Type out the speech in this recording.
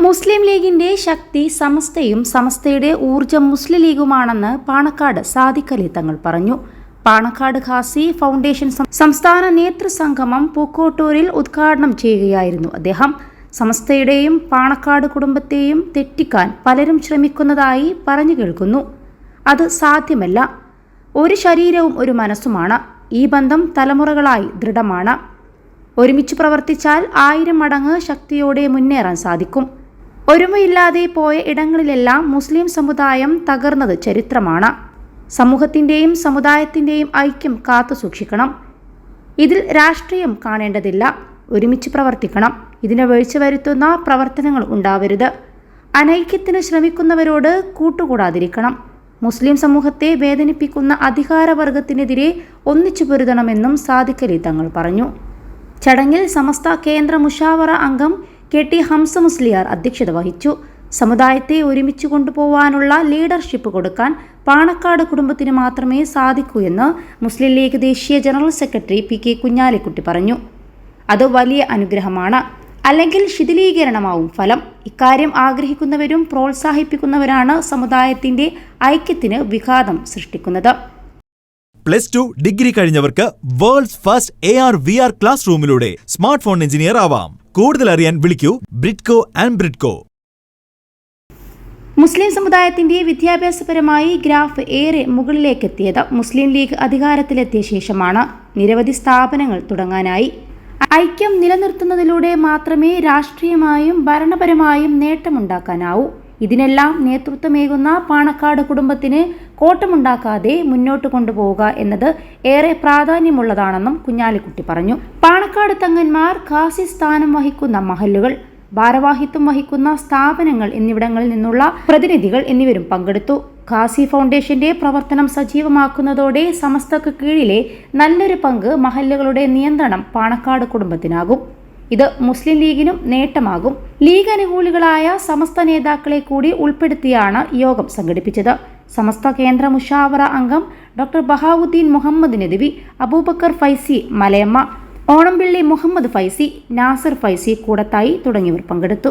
മുസ്ലിം ലീഗിന്റെ ശക്തി സമസ്തയും സമസ്തയുടെ ഊർജം മുസ്ലിം ലീഗുമാണെന്ന് പാണക്കാട് സാദിഖലി തങ്ങൾ പറഞ്ഞു. പാണക്കാട് ഖാസി ഫൗണ്ടേഷൻ സംസ്ഥാന നേതൃസംഗമം പൂക്കോട്ടൂരിൽ ഉദ്ഘാടനം ചെയ്യുകയായിരുന്നു അദ്ദേഹം. സമസ്തയുടെയും പാണക്കാട് കുടുംബത്തെയും തെറ്റിക്കാൻ പലരും ശ്രമിക്കുന്നതായി പറഞ്ഞു കേൾക്കുന്നു. അത് സാധ്യമല്ല. ഒരു ശരീരവും ഒരു മനസ്സുമാണ്. ഈ ബന്ധം തലമുറകളായി ദൃഢമാണ്. ഒരുമിച്ച് പ്രവർത്തിച്ചാൽ ആയിരം മടങ്ങ് ശക്തിയോടെ മുന്നേറാൻ സാധിക്കും. ഒരുമയില്ലാതെ പോയ ഇടങ്ങളിലെല്ലാം മുസ്ലിം സമുദായം തകർന്നത് ചരിത്രമാണ്. സമൂഹത്തിന്റെയും സമുദായത്തിന്റെയും ഐക്യം കാത്തു സൂക്ഷിക്കണം. ഇതിൽ രാഷ്ട്രീയം കാണേണ്ടതില്ല. ഒരുമിച്ച് പ്രവർത്തിക്കണം. ഇതിനെ വീഴ്ച വരുത്തുന്ന പ്രവർത്തനങ്ങൾ ഉണ്ടാവരുത്. അനൈക്യത്തിന് ശ്രമിക്കുന്നവരോട് കൂട്ടുകൂടാതിരിക്കണം. മുസ്ലിം സമൂഹത്തെ വേദനിപ്പിക്കുന്ന അധികാരവർഗത്തിനെതിരെ ഒന്നിച്ചു പൊരുതണമെന്നും സാദിഖലി തങ്ങൾ പറഞ്ഞു. ചടങ്ങിൽ സമസ്ത കേന്ദ്ര മുഷാവറ അംഗം കെ ടി ഹംസ മുസ്ലിയാർ അധ്യക്ഷത വഹിച്ചു. സമുദായത്തെ ഒരുമിച്ച് കൊണ്ടുപോവാനുള്ള ലീഡർഷിപ്പ് കൊടുക്കാൻ പാണക്കാട് കുടുംബത്തിന് മാത്രമേ സാധിക്കൂ എന്ന് മുസ്ലിം ലീഗ് ദേശീയ general secretary P K Kunhalikutty പറഞ്ഞു. അത് വലിയ അനുഗ്രഹമാണ്. അല്ലെങ്കിൽ ശിഥിലീകരണമാവും ഫലം. ഇക്കാര്യം ആഗ്രഹിക്കുന്നവരും പ്രോത്സാഹിപ്പിക്കുന്നവരാണ് സമുദായത്തിന്റെ ഐക്യത്തിന് വിഘാതം സൃഷ്ടിക്കുന്നത്. Plus two degree കഴിഞ്ഞവർക്ക് world's first A R V R class റൂമിലൂടെ smart phone engineer ആവാം. കൂടുതൽ അറിയാൻ വിളിക്കൂ ബ്രിഡ്കോ ആൻഡ് ബ്രിഡ്കോ. മുസ്ലിം സമുദായത്തിന്റെ വിദ്യാഭ്യാസപരമായി ഗ്രാഫ് ഏറെ മുകളിലേക്കെത്തിയത് മുസ്ലിം ലീഗ് അധികാരത്തിലെത്തിയ ശേഷമാണ്. നിരവധി സ്ഥാപനങ്ങൾ തുടങ്ങാനായി. ഐക്യം നിലനിർത്തുന്നതിലൂടെ മാത്രമേ രാഷ്ട്രീയമായും ഭരണപരമായും നേട്ടമുണ്ടാക്കാനാവൂ. ഇതിനെല്ലാം നേതൃത്വമേകുന്ന പാണക്കാട് കുടുംബത്തിന് കോട്ടമുണ്ടാക്കാതെ മുന്നോട്ട് കൊണ്ടുപോവുക എന്നത് ഏറെ പ്രാധാന്യമുള്ളതാണെന്നും കുഞ്ഞാലിക്കുട്ടി പറഞ്ഞു. പാണക്കാട് തങ്ങന്മാർ ഖാസി സ്ഥാനം വഹിക്കുന്ന മഹല്ലുകൾ ഭാരവാഹിത്വം വഹിക്കുന്ന സ്ഥാപനങ്ങൾ എന്നിവിടങ്ങളിൽ നിന്നുള്ള പ്രതിനിധികൾ എന്നിവരും പങ്കെടുത്തു. കാസി ഫൗണ്ടേഷന്റെ പ്രവർത്തനം സജീവമാക്കുന്നതോടെ സമസ്തക്ക് കീഴിലെ നല്ലൊരു പങ്ക് മഹല്ലുകളുടെ നിയന്ത്രണം പാണക്കാട് കുടുംബത്തിനാകും. ഇത് മുസ്ലിം ലീഗിനും നേട്ടമാകും. ലീഗ് അനുകൂലികളായ സമസ്ത നേതാക്കളെ കൂടി ഉൾപ്പെടുത്തിയാണ് യോഗം സംഘടിപ്പിച്ചത്. സമസ്ത കേന്ദ്ര മുഷാവറ അംഗം ഡോക്ടർ ബഹാവുദ്ദീൻ മുഹമ്മദ് നദവി അബൂബക്കർ ഫൈസി മലയമ്മ ഓണംപിള്ളി മുഹമ്മദ് ഫൈസി നാസർ ഫൈസി കൂടത്തായി തുടങ്ങിയവർ പങ്കെടുത്തു.